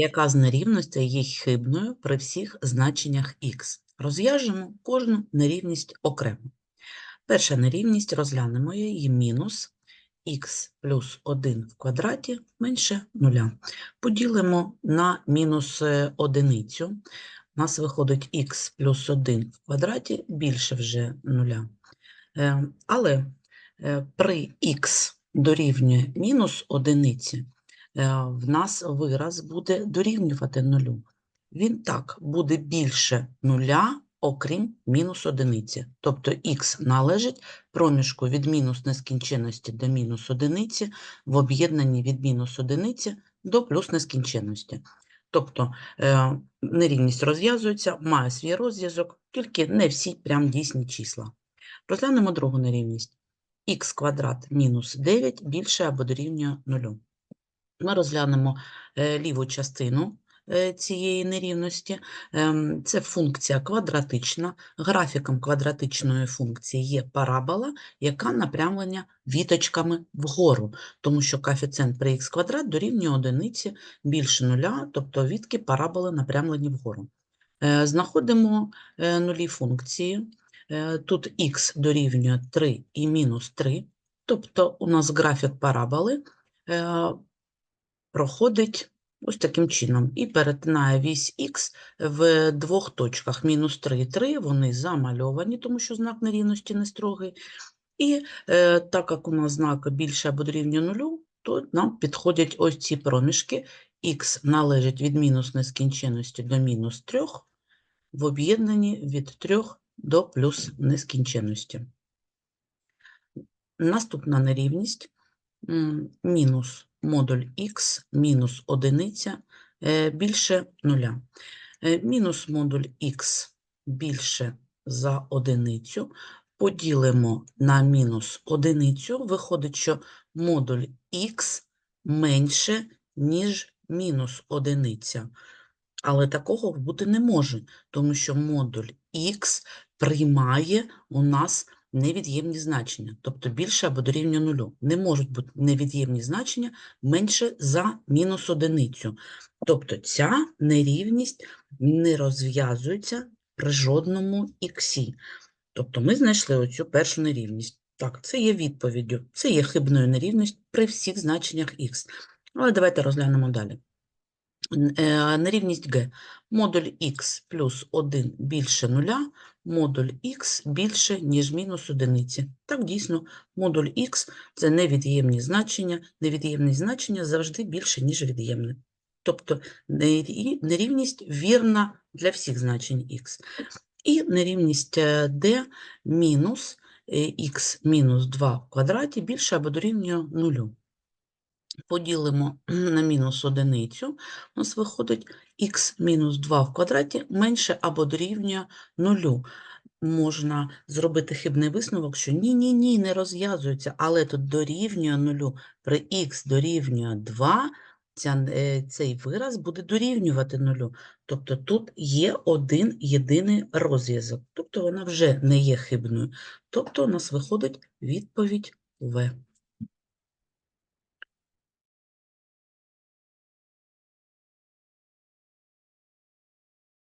Яка з нерівностей є хибною при всіх значеннях х? Розв'яжемо кожну нерівність окремо. Перша нерівність розглянемо її мінус х плюс 1 в квадраті менше 0. Поділимо на мінус е, одиницю. У нас виходить х плюс 1 в квадраті більше вже 0. Е, Але е, при х дорівнює мінус одиниці, в нас вираз буде дорівнювати нулю. Він так буде більше нуля, окрім мінус одиниці. Тобто х належить проміжку від мінус нескінченності до мінус одиниці в об'єднанні від мінус одиниці до плюс нескінченності. Тобто е, нерівність розв'язується, має свій розв'язок, тільки не всі прям дійсні числа. Розглянемо другу нерівність. х квадрат мінус 9 більше або дорівнює 0. Ми розглянемо е, ліву частину е, цієї нерівності. Ем, Це функція квадратична. Графіком квадратичної функції є парабола, яка напрямлення віточками вгору, тому що коефіцієнт при х квадрат дорівнює одиниці більше нуля, тобто відки параболи напрямлені вгору. Е, Знаходимо нулі функції. Тут х дорівнює 3 і мінус 3, тобто у нас графік параболи проходить ось таким чином і перетинає вісь х в двох точках. Мінус 3 і 3, вони замальовані, тому що знак нерівності не строгий. І е, так як у нас знак більше або дорівнює нулю, то нам підходять ось ці проміжки. х належить від мінус нескінченності до мінус 3, в об'єднанні від 3 до плюс нескінченності. Наступна нерівність мінус модуль х мінус одиниця е, більше нуля. Е, Мінус модуль х більше за одиницю поділимо на мінус одиницю, виходить, що модуль х менше, ніж мінус одиниця. Але такого бути не може, тому що модуль х приймає у нас невід'ємні значення, тобто більше або дорівнює нулю. Не можуть бути невід'ємні значення менше за мінус одиницю. Тобто ця нерівність не розв'язується при жодному іксі. Тобто ми знайшли оцю першу нерівність. Так, це є відповіддю, це є хибною нерівність при всіх значеннях х. Але давайте розглянемо далі. Е, Нерівність Г. Модуль х плюс 1 більше нуля, модуль х більше, ніж мінус одиниці. Так, дійсно, модуль х – це невід'ємні значення, невід'ємні значення завжди більше, ніж від'ємне. Тобто нерівність вірна для всіх значень х. І нерівність е, d мінус х мінус 2 в квадраті більше або дорівнює нулю. Поділимо на мінус одиницю, у нас виходить х мінус 2 в квадраті менше або дорівнює нулю. Можна зробити хибний висновок, що ні-ні-ні, не розв'язується, але тут дорівнює нулю. При х дорівнює 2, ця, е, цей вираз буде дорівнювати нулю. Тобто тут є один єдиний розв'язок, тобто вона вже не є хибною. Тобто у нас виходить відповідь В.